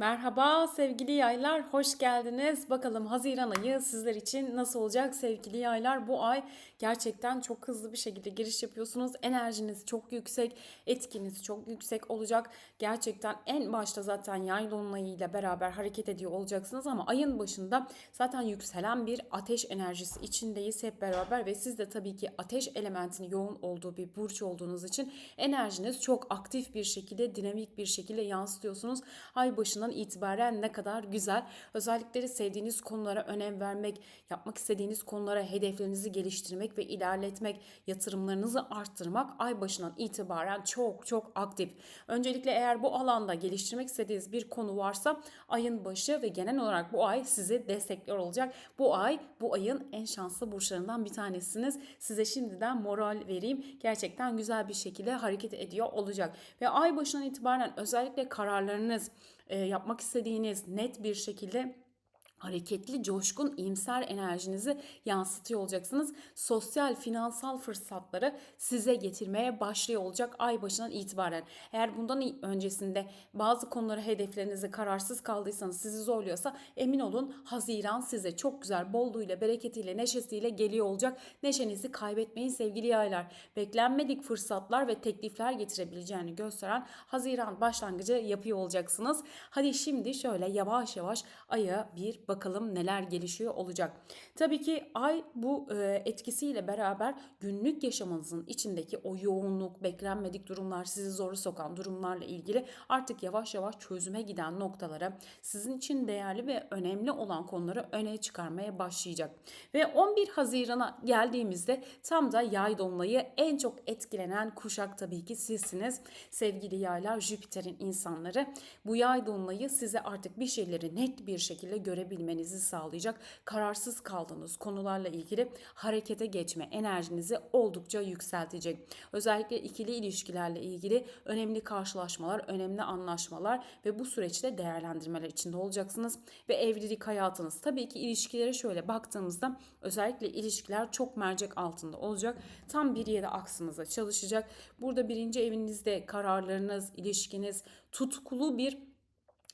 Merhaba sevgili yaylar, hoş geldiniz. Bakalım Haziran ayı sizler için nasıl olacak sevgili yaylar? Bu ay gerçekten çok hızlı bir şekilde giriş yapıyorsunuz. Enerjiniz çok yüksek, etkiniz çok yüksek olacak. Gerçekten en başta zaten yay dolunayıyla beraber hareket ediyor olacaksınız ama ayın başında zaten yükselen bir ateş enerjisi içindeyiz hep beraber ve siz de tabii ki ateş elementinin yoğun olduğu bir burç olduğunuz için enerjiniz çok aktif bir şekilde, dinamik bir şekilde yansıtıyorsunuz. Ay başından itibaren ne kadar güzel. Özellikleri sevdiğiniz konulara önem vermek, yapmak istediğiniz konulara hedeflerinizi geliştirmek ve ilerletmek, yatırımlarınızı arttırmak ay başından itibaren çok çok aktif. Öncelikle eğer bu alanda geliştirmek istediğiniz bir konu varsa ayın başı ve genel olarak bu ay sizi destekliyor olacak. Bu ay bu ayın en şanslı burçlarından bir tanesiniz. Size şimdiden moral vereyim. Gerçekten güzel bir şekilde hareket ediyor olacak. Ve ay başından itibaren özellikle kararlarınız, yapmak istediğiniz net bir şekilde hareketli, coşkun, iyimser enerjinizi yansıtıyor olacaksınız. Sosyal, finansal fırsatları size getirmeye başlıyor olacak ay başından itibaren. Eğer bundan öncesinde bazı konuları hedeflerinizi kararsız kaldıysanız, sizi zorluyorsa emin olun Haziran size çok güzel bolluğuyla, bereketiyle, neşesiyle geliyor olacak. Neşenizi kaybetmeyin sevgili yaylar. Beklenmedik fırsatlar ve teklifler getirebileceğini gösteren Haziran başlangıcı yapıyor olacaksınız. Hadi şimdi şöyle yavaş yavaş aya bir bakalım neler gelişiyor olacak. Tabii ki ay bu e, etkisiyle beraber günlük yaşamınızın içindeki o yoğunluk, beklenmedik durumlar, sizi zoru sokan durumlarla ilgili artık yavaş yavaş çözüme giden noktalara, sizin için değerli ve önemli olan konuları öne çıkarmaya başlayacak. Ve 11 Haziran'a geldiğimizde tam da yay dolunayı en çok etkilenen kuşak tabii ki sizsiniz. Sevgili yaylar, Jüpiter'in insanları. Bu yay dolunayı size artık bir şeyleri net bir şekilde görebilmenizi yapabilmenizi sağlayacak. Kararsız kaldığınız konularla ilgili harekete geçme enerjinizi oldukça yükseltecek. Özellikle ikili ilişkilerle ilgili önemli karşılaşmalar, önemli anlaşmalar ve bu süreçte değerlendirmeler içinde olacaksınız. Ve evlilik hayatınız tabii ki ilişkilere şöyle baktığımızda özellikle ilişkiler çok mercek altında olacak. Tam bir yere aksınıza çalışacak. Burada birinci evinizde kararlarınız, ilişkiniz tutkulu bir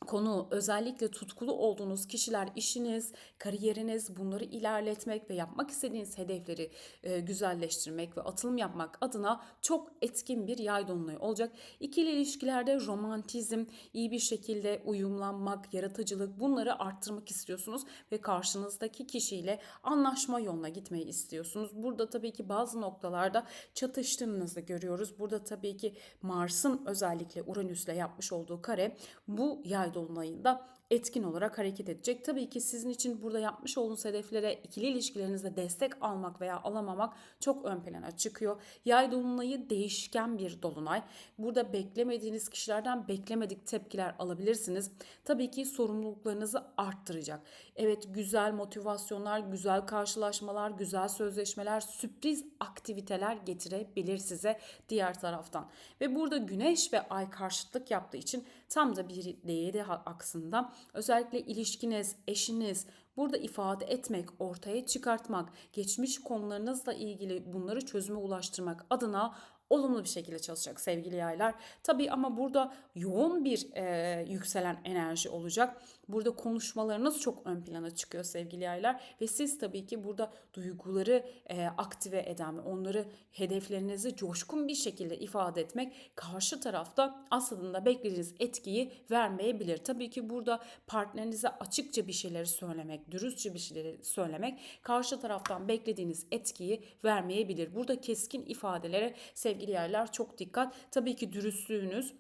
konu özellikle tutkulu olduğunuz kişiler işiniz, kariyeriniz bunları ilerletmek ve yapmak istediğiniz hedefleri e, güzelleştirmek ve atılım yapmak adına çok etkin bir yay dolunay olacak. İkili ilişkilerde romantizm, iyi bir şekilde uyumlanmak, yaratıcılık bunları arttırmak istiyorsunuz ve karşınızdaki kişiyle anlaşma yoluna gitmeyi istiyorsunuz. Burada tabii ki bazı noktalarda çatıştığınızı görüyoruz. Burada tabii ki Mars'ın özellikle Uranüs'le yapmış olduğu kare bu yay dolunayında etkin olarak hareket edecek. Tabii ki sizin için burada yapmış olduğunuz hedeflere ikili ilişkilerinizde destek almak veya alamamak çok ön plana çıkıyor. Yay dolunayı değişken bir dolunay. Burada beklemediğiniz kişilerden beklemedik tepkiler alabilirsiniz. Tabii ki sorumluluklarınızı arttıracak. Evet güzel motivasyonlar, güzel karşılaşmalar, güzel sözleşmeler, sürpriz aktiviteler getirebilir size diğer taraftan. Ve burada güneş ve ay karşıtlık yaptığı için tam da bir değeri aksında özellikle ilişkiniz, eşiniz burada ifade etmek, ortaya çıkartmak, geçmiş konularınızla ilgili bunları çözüme ulaştırmak adına olumlu bir şekilde çalışacak sevgili yaylar. Tabii ama burada yoğun bir e, yükselen enerji olacak. Burada konuşmalarınız çok ön plana çıkıyor sevgili yaylar ve siz tabii ki burada duyguları e, aktive eden ve onları hedeflerinizi coşkun bir şekilde ifade etmek karşı tarafta aslında beklediğiniz etkiyi vermeyebilir. Tabii ki burada partnerinize açıkça bir şeyleri söylemek, dürüstçe bir şeyleri söylemek karşı taraftan beklediğiniz etkiyi vermeyebilir. Burada keskin ifadelere sevgili yerler çok dikkat. Tabii ki dürüstlüğünüz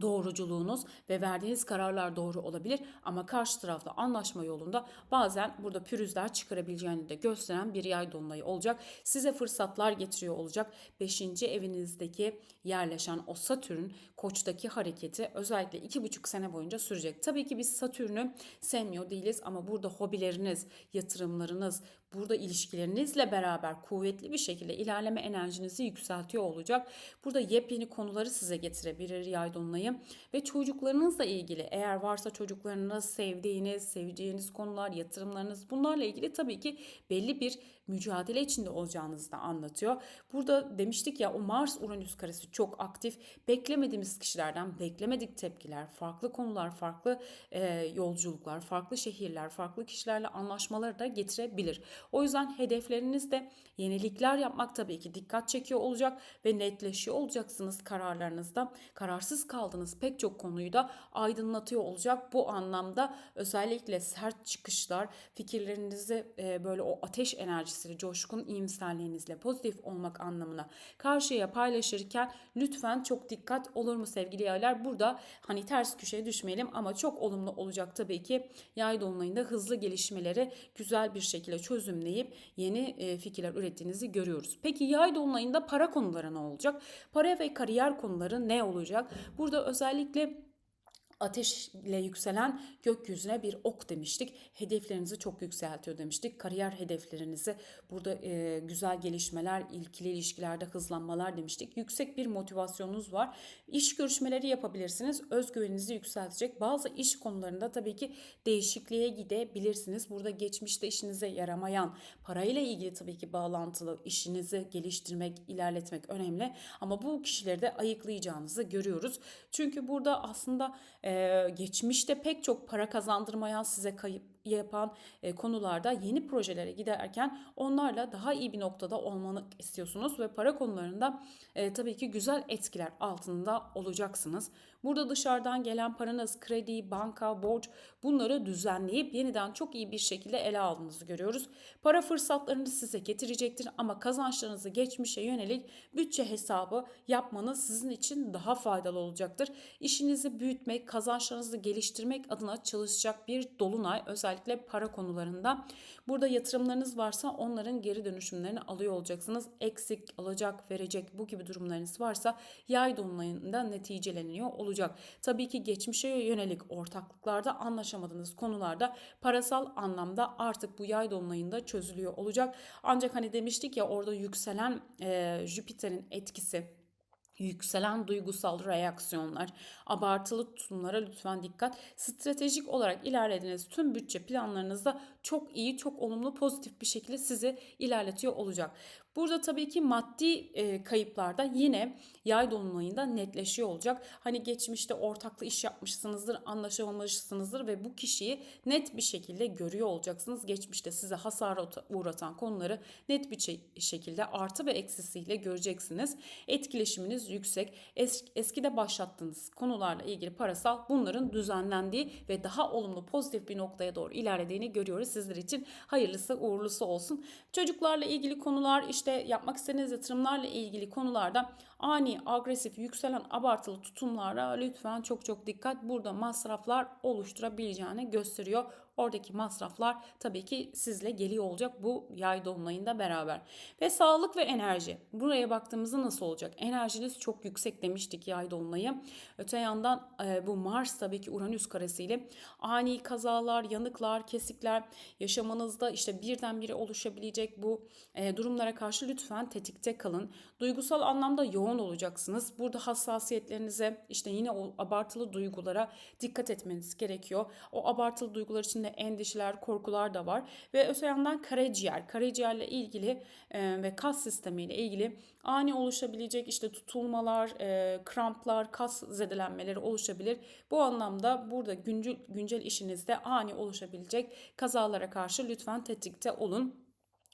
doğruculuğunuz ve verdiğiniz kararlar doğru olabilir ama karşı tarafta anlaşma yolunda bazen burada pürüzler çıkarabileceğini de gösteren bir yay dolunayı olacak. Size fırsatlar getiriyor olacak. 5. evinizdeki yerleşen o Satürn koçtaki hareketi özellikle 2,5 sene boyunca sürecek. Tabii ki biz Satürn'ü sevmiyor değiliz ama burada hobileriniz, yatırımlarınız, burada ilişkilerinizle beraber kuvvetli bir şekilde ilerleme enerjinizi yükseltiyor olacak. Burada yepyeni konuları size getirebilir yay dolunayı ve çocuklarınızla ilgili eğer varsa çocuklarınız sevdiğiniz, seveceğiniz konular, yatırımlarınız bunlarla ilgili tabii ki belli bir mücadele içinde olacağınızı da anlatıyor. Burada demiştik ya o Mars Uranüs karesi çok aktif. Beklemediğimiz kişilerden beklemedik tepkiler, farklı konular, farklı e, yolculuklar, farklı şehirler, farklı kişilerle anlaşmaları da getirebilir. O yüzden hedeflerinizde yenilikler yapmak tabii ki dikkat çekiyor olacak ve netleşiyor olacaksınız kararlarınızda. Kararsız kaldığınız pek çok konuyu da aydınlatıyor olacak. Bu anlamda özellikle sert çıkışlar, fikirlerinizi e, böyle o ateş enerjisiyle, coşkun iyimserliğinizle pozitif olmak anlamına karşıya paylaşırken lütfen çok dikkat olur mu sevgili yaylar? Burada hani ters köşeye düşmeyelim ama çok olumlu olacak tabii ki. Yay dolunayında hızlı gelişmeleri güzel bir şekilde çözümleyip yeni e, fikirler ürettiğinizi görüyoruz. Peki yay dolunayında para konuları ne olacak? Para ve kariyer konuları ne olacak? Burada özellikle ateşle yükselen gökyüzüne bir ok demiştik. Hedeflerinizi çok yükseltiyor demiştik. Kariyer hedeflerinizi burada e, güzel gelişmeler, ilkili ilişkilerde hızlanmalar demiştik. Yüksek bir motivasyonunuz var. İş görüşmeleri yapabilirsiniz. Özgüveninizi yükseltecek. Bazı iş konularında tabii ki değişikliğe gidebilirsiniz. Burada geçmişte işinize yaramayan, parayla ilgili tabii ki bağlantılı işinizi geliştirmek, ilerletmek önemli. Ama bu kişileri de ayıklayacağınızı görüyoruz. Çünkü burada aslında ee, geçmişte pek çok para kazandırmayan size kayıp yapan e, konularda yeni projelere giderken onlarla daha iyi bir noktada olmanı istiyorsunuz ve para konularında e, tabii ki güzel etkiler altında olacaksınız. Burada dışarıdan gelen paranız, kredi, banka, borç bunları düzenleyip yeniden çok iyi bir şekilde ele aldığınızı görüyoruz. Para fırsatlarını size getirecektir ama kazançlarınızı geçmişe yönelik bütçe hesabı yapmanız sizin için daha faydalı olacaktır. İşinizi büyütmek, kazançlarınızı geliştirmek adına çalışacak bir dolunay özellikle para konularında. Burada yatırımlarınız varsa onların geri dönüşümlerini alıyor olacaksınız. Eksik, alacak, verecek bu gibi durumlarınız varsa yay dolunayında neticeleniyor olacak. Tabii ki geçmişe yönelik ortaklıklarda anlaşamadığınız konularda parasal anlamda artık bu yay dolunayında çözülüyor olacak. Ancak hani demiştik ya orada yükselen e, Jüpiter'in etkisi yükselen duygusal reaksiyonlar, abartılı tutumlara lütfen dikkat. Stratejik olarak ilerlediğiniz tüm bütçe planlarınızda çok iyi, çok olumlu, pozitif bir şekilde sizi ilerletiyor olacak. Burada tabii ki maddi e, kayıplarda yine yay dolunayında netleşiyor olacak. Hani geçmişte ortaklı iş yapmışsınızdır, anlaşamamışsınızdır ve bu kişiyi net bir şekilde görüyor olacaksınız. Geçmişte size hasar uğratan konuları net bir şekilde artı ve eksisiyle göreceksiniz. Etkileşiminiz yüksek. Es, eskide başlattığınız konularla ilgili parasal bunların düzenlendiği ve daha olumlu pozitif bir noktaya doğru ilerlediğini görüyoruz. Sizler için hayırlısı uğurlusu olsun. Çocuklarla ilgili konular işte işte yapmak istediğiniz yatırımlarla ilgili konularda ani, agresif, yükselen abartılı tutumlara lütfen çok çok dikkat. Burada masraflar oluşturabileceğini gösteriyor. Oradaki masraflar tabii ki sizle geliyor olacak bu yay dolunayında beraber. Ve sağlık ve enerji. Buraya baktığımızda nasıl olacak? Enerjiniz çok yüksek demiştik yay dolunayı. Öte yandan e, bu Mars tabii ki Uranüs karesiyle ani kazalar, yanıklar, kesikler yaşamanızda işte birdenbire oluşabilecek bu e, durumlara karşı lütfen tetikte kalın. Duygusal anlamda yoğun olacaksınız. Burada hassasiyetlerinize işte yine o abartılı duygulara dikkat etmeniz gerekiyor. O abartılı duygular içinde içinde endişeler, korkular da var. Ve öte yandan karaciğer, karaciğerle ilgili e, ve kas sistemiyle ilgili ani oluşabilecek işte tutulmalar, e, kramplar, kas zedelenmeleri oluşabilir. Bu anlamda burada güncel, güncel işinizde ani oluşabilecek kazalara karşı lütfen tetikte olun.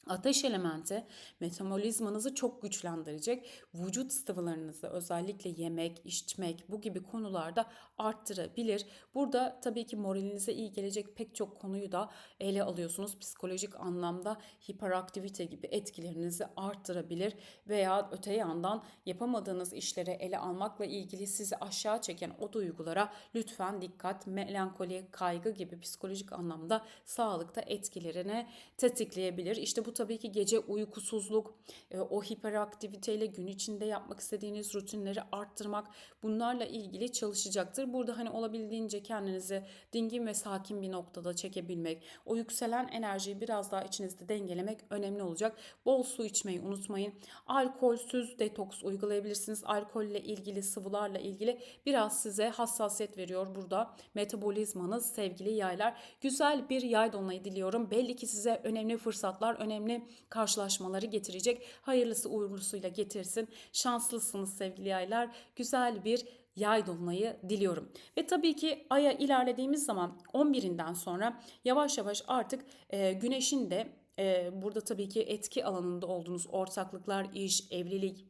Ateş elementi metabolizmanızı çok güçlendirecek. Vücut sıvılarınızı özellikle yemek, içmek bu gibi konularda arttırabilir. Burada tabii ki moralinize iyi gelecek pek çok konuyu da ele alıyorsunuz. Psikolojik anlamda hiperaktivite gibi etkilerinizi arttırabilir veya öte yandan yapamadığınız işleri ele almakla ilgili sizi aşağı çeken o duygulara lütfen dikkat. Melankoli, kaygı gibi psikolojik anlamda sağlıkta etkilerini tetikleyebilir. İşte bu tabii ki gece uykusuzluk, e, o hiperaktiviteyle gün içinde yapmak istediğiniz rutinleri arttırmak bunlarla ilgili çalışacaktır. Burada hani olabildiğince kendinizi dingin ve sakin bir noktada çekebilmek, o yükselen enerjiyi biraz daha içinizde dengelemek önemli olacak. Bol su içmeyi unutmayın. Alkolsüz detoks uygulayabilirsiniz. Alkolle ilgili, sıvılarla ilgili biraz size hassasiyet veriyor burada. Metabolizmanız sevgili yaylar. Güzel bir yay dolunayı diliyorum. Belli ki size önemli fırsatlar, önemli önemli karşılaşmaları getirecek. Hayırlısı uğurlusuyla getirsin. Şanslısınız sevgili yaylar. Güzel bir yay dolunayı diliyorum. Ve tabii ki aya ilerlediğimiz zaman 11'inden sonra yavaş yavaş artık e, güneşin de e, burada tabii ki etki alanında olduğunuz ortaklıklar, iş, evlilik,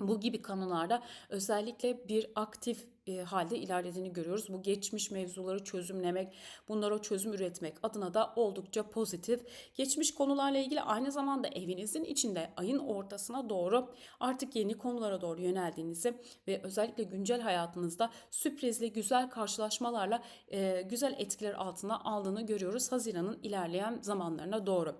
bu gibi konularda özellikle bir aktif e, halde ilerlediğini görüyoruz. Bu geçmiş mevzuları çözümlemek, bunlara çözüm üretmek adına da oldukça pozitif. Geçmiş konularla ilgili aynı zamanda evinizin içinde ayın ortasına doğru artık yeni konulara doğru yöneldiğinizi ve özellikle güncel hayatınızda sürprizli güzel karşılaşmalarla e, güzel etkiler altına aldığını görüyoruz Haziran'ın ilerleyen zamanlarına doğru.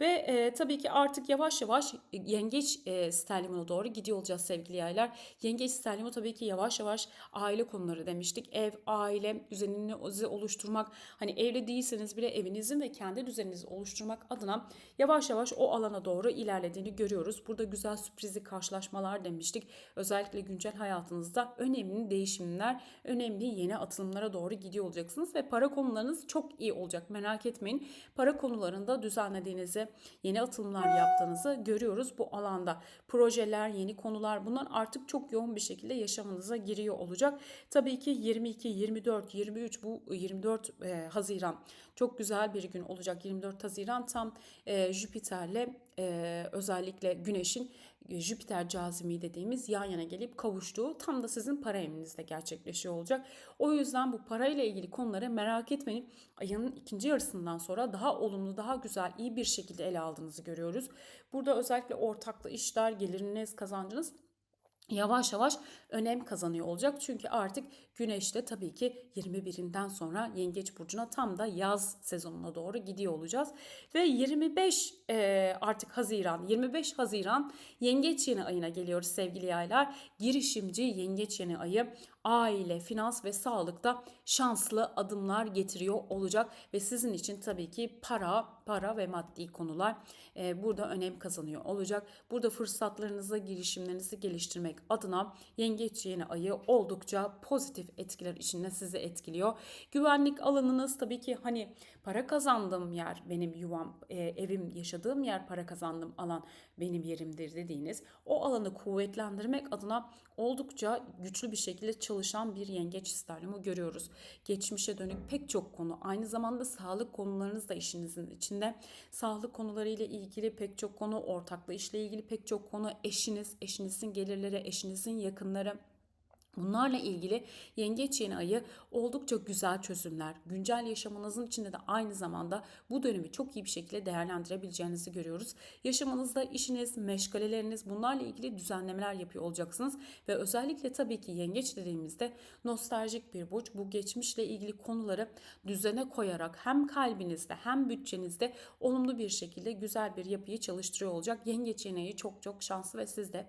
Ve e, tabii ki artık yavaş yavaş yengeç e, sterlimine doğru gidiyor olacağız sevgili yaylar. Yengeç sterlimi tabii ki yavaş yavaş aile konuları demiştik. Ev, aile düzenini oluşturmak. Hani evli değilseniz bile evinizin ve kendi düzeninizi oluşturmak adına yavaş yavaş o alana doğru ilerlediğini görüyoruz. Burada güzel sürprizli karşılaşmalar demiştik. Özellikle güncel hayatınızda önemli değişimler, önemli yeni atılımlara doğru gidiyor olacaksınız ve para konularınız çok iyi olacak. Merak etmeyin. Para konularında düzenlediğinizi, yeni atılımlar yaptığınızı görüyoruz bu alanda. Projeler, yeni konular bunlar artık çok yoğun bir şekilde yaşamınıza giriyor olacak. Tabii ki 22, 24, 23 bu 24 e, Haziran çok güzel bir gün olacak. 24 Haziran tam e, Jüpiter'le e, özellikle Güneş'in Jüpiter cazimi dediğimiz yan yana gelip kavuştuğu tam da sizin para evinizde gerçekleşiyor olacak. O yüzden bu parayla ilgili konuları merak etmeyin. Ayın ikinci yarısından sonra daha olumlu, daha güzel, iyi bir şekilde ele aldığınızı görüyoruz. Burada özellikle ortaklı işler, geliriniz, kazancınız yavaş yavaş önem kazanıyor olacak. Çünkü artık güneş de tabii ki 21'inden sonra Yengeç Burcu'na tam da yaz sezonuna doğru gidiyor olacağız. Ve 25 e, artık Haziran, 25 Haziran Yengeç yeni ayına geliyoruz sevgili yaylar. Girişimci Yengeç yeni ayı aile, finans ve sağlıkta şanslı adımlar getiriyor olacak ve sizin için tabii ki para, para ve maddi konular e, burada önem kazanıyor olacak. Burada fırsatlarınızı, girişimlerinizi geliştirmek adına yengeç yeni ayı oldukça pozitif etkiler içinde sizi etkiliyor. Güvenlik alanınız tabii ki hani para kazandığım yer benim yuvam, e, evim, yaşadığım yer para kazandığım alan benim yerimdir dediğiniz o alanı kuvvetlendirmek adına oldukça güçlü bir şekilde çalışan bir yengeç sterlimi görüyoruz. Geçmişe dönük pek çok konu aynı zamanda sağlık konularınız da işinizin içinde. Sağlık konularıyla ilgili pek çok konu, ortaklı işle ilgili pek çok konu, eşiniz, eşinizin gelirleri, eşinizin yakınları Bunlarla ilgili yengeç yeni ayı oldukça güzel çözümler, güncel yaşamınızın içinde de aynı zamanda bu dönemi çok iyi bir şekilde değerlendirebileceğinizi görüyoruz. Yaşamınızda işiniz, meşgaleleriniz bunlarla ilgili düzenlemeler yapıyor olacaksınız. Ve özellikle tabii ki yengeç dediğimizde nostaljik bir burç bu geçmişle ilgili konuları düzene koyarak hem kalbinizde hem bütçenizde olumlu bir şekilde güzel bir yapıyı çalıştırıyor olacak. Yengeç yeni ayı çok çok şanslı ve siz de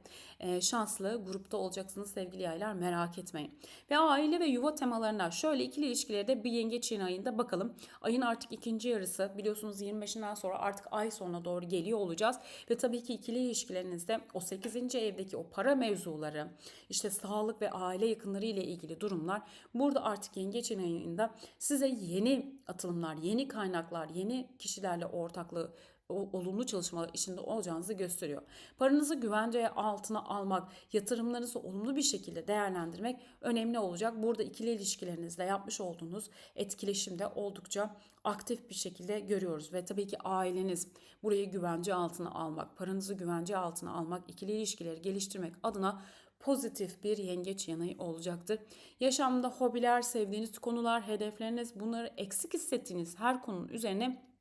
şanslı grupta olacaksınız sevgili yaylar. Merak merak etmeyin. Ve aile ve yuva temalarına şöyle ikili ilişkilerde bir yengeç ayında bakalım. Ayın artık ikinci yarısı biliyorsunuz 25'inden sonra artık ay sonuna doğru geliyor olacağız. Ve tabii ki ikili ilişkilerinizde o 8. evdeki o para mevzuları işte sağlık ve aile yakınları ile ilgili durumlar burada artık yengeç ayında size yeni atılımlar, yeni kaynaklar, yeni kişilerle ortaklığı olumlu çalışmalar içinde olacağınızı gösteriyor. Paranızı güvence altına almak, yatırımlarınızı olumlu bir şekilde değerlendirmek önemli olacak. Burada ikili ilişkilerinizle yapmış olduğunuz etkileşimde oldukça aktif bir şekilde görüyoruz ve tabii ki aileniz burayı güvence altına almak, paranızı güvence altına almak, ikili ilişkileri geliştirmek adına pozitif bir yengeç yanayı olacaktır. Yaşamda hobiler, sevdiğiniz konular, hedefleriniz bunları eksik hissettiğiniz her konunun üzerine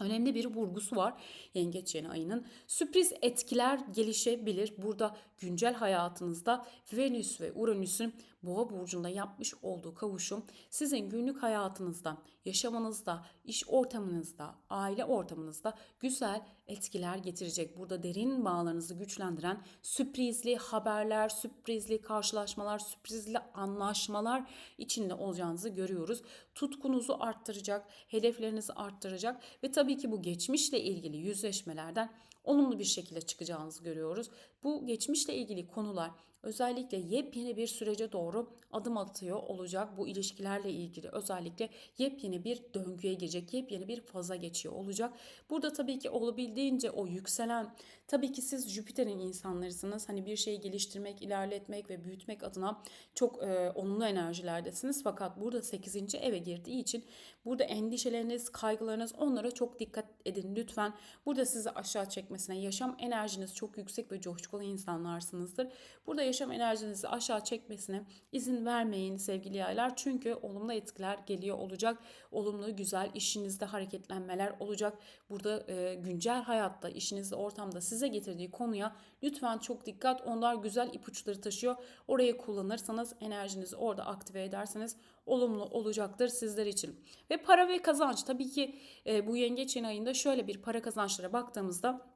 önemli bir vurgusu var yengeç yeni ayının. Sürpriz etkiler gelişebilir. Burada güncel hayatınızda Venüs ve Uranüs'ün Boğa burcunda yapmış olduğu kavuşum sizin günlük hayatınızda, yaşamınızda, iş ortamınızda, aile ortamınızda güzel etkiler getirecek. Burada derin bağlarınızı güçlendiren sürprizli haberler, sürprizli karşılaşmalar, sürprizli anlaşmalar içinde olacağınızı görüyoruz. Tutkunuzu arttıracak, hedeflerinizi arttıracak ve tabii ki bu geçmişle ilgili yüzleşmelerden olumlu bir şekilde çıkacağınızı görüyoruz. Bu geçmişle ilgili konular özellikle yepyeni bir sürece doğru adım atıyor olacak. Bu ilişkilerle ilgili özellikle yepyeni bir döngüye girecek, yepyeni bir faza geçiyor olacak. Burada tabii ki olabildiğince o yükselen, tabii ki siz Jüpiter'in insanlarısınız. Hani bir şeyi geliştirmek, ilerletmek ve büyütmek adına çok e, olumlu enerjilerdesiniz. Fakat burada 8. eve girdiği için burada endişeleriniz, kaygılarınız onlara çok dikkat edin lütfen. Burada sizi aşağı çekmesine, yaşam enerjiniz çok yüksek ve coşkulu insanlarsınızdır. Burada yaşam enerjinizi aşağı çekmesine izin vermeyin sevgili yaylar. Çünkü olumlu etkiler geliyor olacak. Olumlu, güzel işinizde hareketlenmeler olacak. Burada e, güncel hayatta, işinizde, ortamda size getirdiği konuya lütfen çok dikkat. Onlar güzel ipuçları taşıyor. Orayı kullanırsanız, enerjinizi orada aktive ederseniz olumlu olacaktır sizler için. Ve para ve kazanç tabii ki e, bu yengeç ayında şöyle bir para kazançlara baktığımızda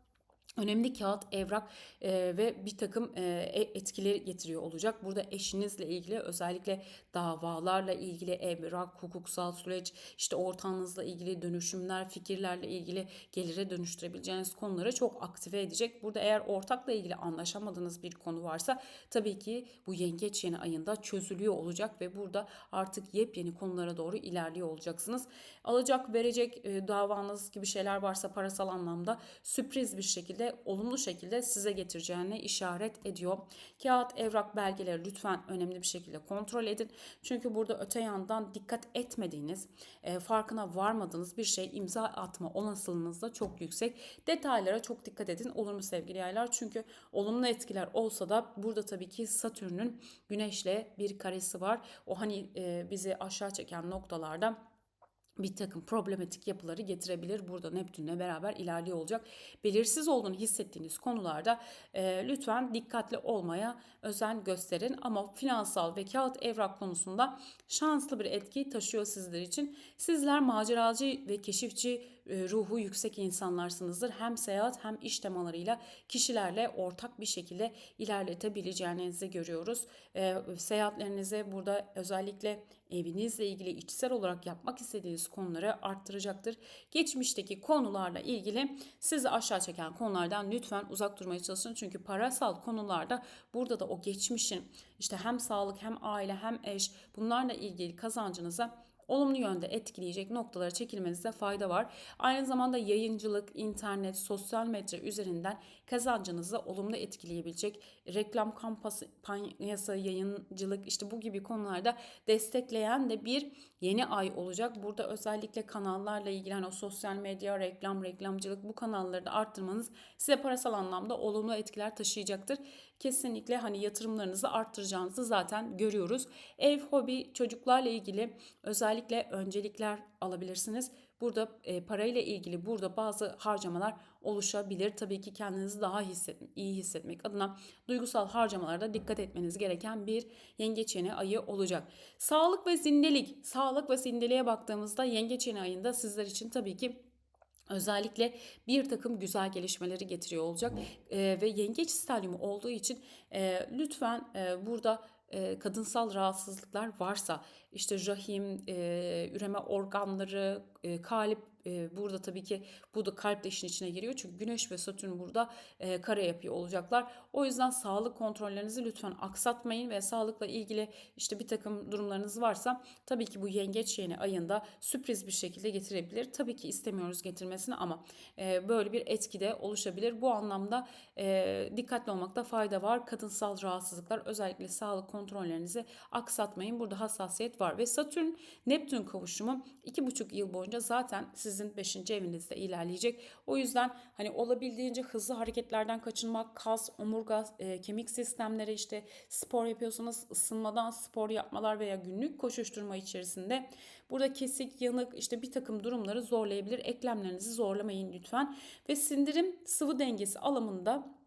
önemli kağıt, evrak e, ve bir takım e, etkileri getiriyor olacak. Burada eşinizle ilgili özellikle davalarla ilgili evrak, hukuksal süreç, işte ortağınızla ilgili dönüşümler, fikirlerle ilgili gelire dönüştürebileceğiniz konuları çok aktive edecek. Burada eğer ortakla ilgili anlaşamadığınız bir konu varsa tabii ki bu yengeç yeni ayında çözülüyor olacak ve burada artık yepyeni konulara doğru ilerliyor olacaksınız. Alacak, verecek e, davanız gibi şeyler varsa parasal anlamda sürpriz bir şekilde olumlu şekilde size getireceğine işaret ediyor. Kağıt, evrak, belgeleri lütfen önemli bir şekilde kontrol edin. Çünkü burada öte yandan dikkat etmediğiniz, e, farkına varmadığınız bir şey imza atma olasılığınız da çok yüksek. Detaylara çok dikkat edin olur mu sevgili yaylar? Çünkü olumlu etkiler olsa da burada tabii ki Satürn'ün Güneş'le bir karesi var. O hani e, bizi aşağı çeken noktalarda bir takım problematik yapıları getirebilir. Burada Neptün'le beraber ilerliyor olacak. Belirsiz olduğunu hissettiğiniz konularda e, lütfen dikkatli olmaya özen gösterin. Ama finansal ve kağıt evrak konusunda şanslı bir etki taşıyor sizler için. Sizler maceracı ve keşifçi ruhu yüksek insanlarsınızdır. Hem seyahat hem iş temalarıyla kişilerle ortak bir şekilde ilerletebileceğinizi görüyoruz. E, seyahatlerinizi burada özellikle evinizle ilgili içsel olarak yapmak istediğiniz konuları arttıracaktır. Geçmişteki konularla ilgili sizi aşağı çeken konulardan lütfen uzak durmaya çalışın. Çünkü parasal konularda burada da o geçmişin işte hem sağlık hem aile hem eş bunlarla ilgili kazancınıza olumlu yönde etkileyecek noktalara çekilmenizde fayda var. Aynı zamanda yayıncılık, internet, sosyal medya üzerinden kazancınızı olumlu etkileyebilecek reklam kampanyası, yayıncılık işte bu gibi konularda destekleyen de bir yeni ay olacak. Burada özellikle kanallarla ilgili hani o sosyal medya, reklam, reklamcılık bu kanalları da arttırmanız size parasal anlamda olumlu etkiler taşıyacaktır. Kesinlikle hani yatırımlarınızı arttıracağınızı zaten görüyoruz. Ev, hobi, çocuklarla ilgili özellikle öncelikler alabilirsiniz. Burada e, parayla ilgili burada bazı harcamalar oluşabilir. Tabii ki kendinizi daha hisset, iyi hissetmek adına duygusal harcamalarda dikkat etmeniz gereken bir yengeç yeni ayı olacak. Sağlık ve zindelik. Sağlık ve zindeliğe baktığımızda yengeç yeni ayında sizler için tabii ki özellikle bir takım güzel gelişmeleri getiriyor olacak e, ve yengeç stadyumu olduğu için e, lütfen e, burada e, kadınsal rahatsızlıklar varsa işte rahim, üreme organları, e, e, burada tabii ki bu da kalp de işin içine giriyor. Çünkü Güneş ve Satürn burada e, kare yapıyor olacaklar. O yüzden sağlık kontrollerinizi lütfen aksatmayın ve sağlıkla ilgili işte bir takım durumlarınız varsa tabii ki bu yengeç yeni ayında sürpriz bir şekilde getirebilir. Tabii ki istemiyoruz getirmesini ama e, böyle bir etki de oluşabilir. Bu anlamda e, dikkatli olmakta fayda var. Kadınsal rahatsızlıklar özellikle sağlık kontrollerinizi aksatmayın. Burada hassasiyet var ve Satürn Neptün kavuşumu 2,5 yıl boyunca zaten sizin 5. evinizde ilerleyecek. O yüzden hani olabildiğince hızlı hareketlerden kaçınmak, kas, omurga, e, kemik sistemleri işte spor yapıyorsanız ısınmadan spor yapmalar veya günlük koşuşturma içerisinde burada kesik, yanık işte bir takım durumları zorlayabilir. Eklemlerinizi zorlamayın lütfen. Ve sindirim sıvı dengesi alımında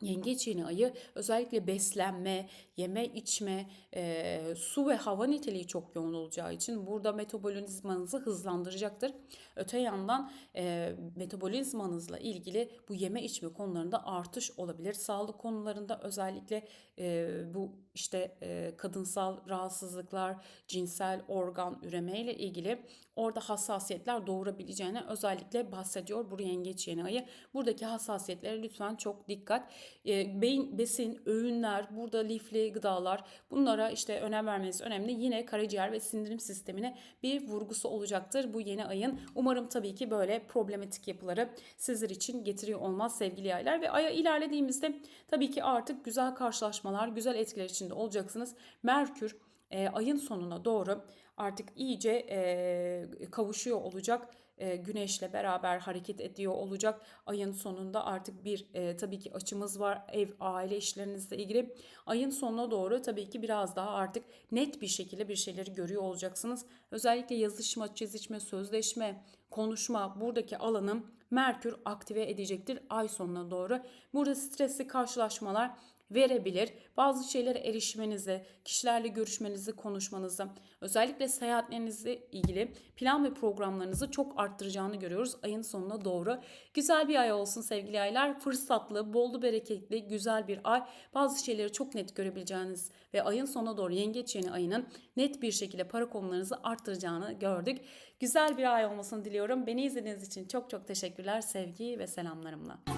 Yengeç yeni ayı özellikle beslenme, yeme içme, e, su ve hava niteliği çok yoğun olacağı için burada metabolizmanızı hızlandıracaktır. Öte yandan e, metabolizmanızla ilgili bu yeme içme konularında artış olabilir. Sağlık konularında özellikle e, bu işte e, kadınsal rahatsızlıklar, cinsel organ üreme ile ilgili orada hassasiyetler doğurabileceğine özellikle bahsediyor bu yengeç yeni ayı. Buradaki hassasiyetlere lütfen çok dikkat. e, beyin, besin, öğünler, burada lifli gıdalar bunlara işte önem vermeniz önemli. Yine karaciğer ve sindirim sistemine bir vurgusu olacaktır bu yeni ayın. Umarım tabii ki böyle problematik yapıları sizler için getiriyor olmaz sevgili yaylar. Ve aya ilerlediğimizde tabii ki artık güzel karşılaşmalar, güzel etkiler içinde olacaksınız. Merkür e, ayın sonuna doğru artık iyice e, kavuşuyor olacak. E, güneşle beraber hareket ediyor olacak. Ayın sonunda artık bir e, tabii ki açımız var ev aile işlerinizle ilgili. Ayın sonuna doğru tabii ki biraz daha artık net bir şekilde bir şeyleri görüyor olacaksınız. Özellikle yazışma, çizişme, sözleşme, konuşma buradaki alanı Merkür aktive edecektir ay sonuna doğru. Burada stresli karşılaşmalar verebilir. Bazı şeylere erişmenizi, kişilerle görüşmenizi, konuşmanızı, özellikle seyahatlerinizle ilgili plan ve programlarınızı çok arttıracağını görüyoruz ayın sonuna doğru. Güzel bir ay olsun sevgili aylar. Fırsatlı, bollu bereketli, güzel bir ay. Bazı şeyleri çok net görebileceğiniz ve ayın sonuna doğru yengeç yeni ayının net bir şekilde para konularınızı arttıracağını gördük. Güzel bir ay olmasını diliyorum. Beni izlediğiniz için çok çok teşekkürler. Sevgi ve selamlarımla.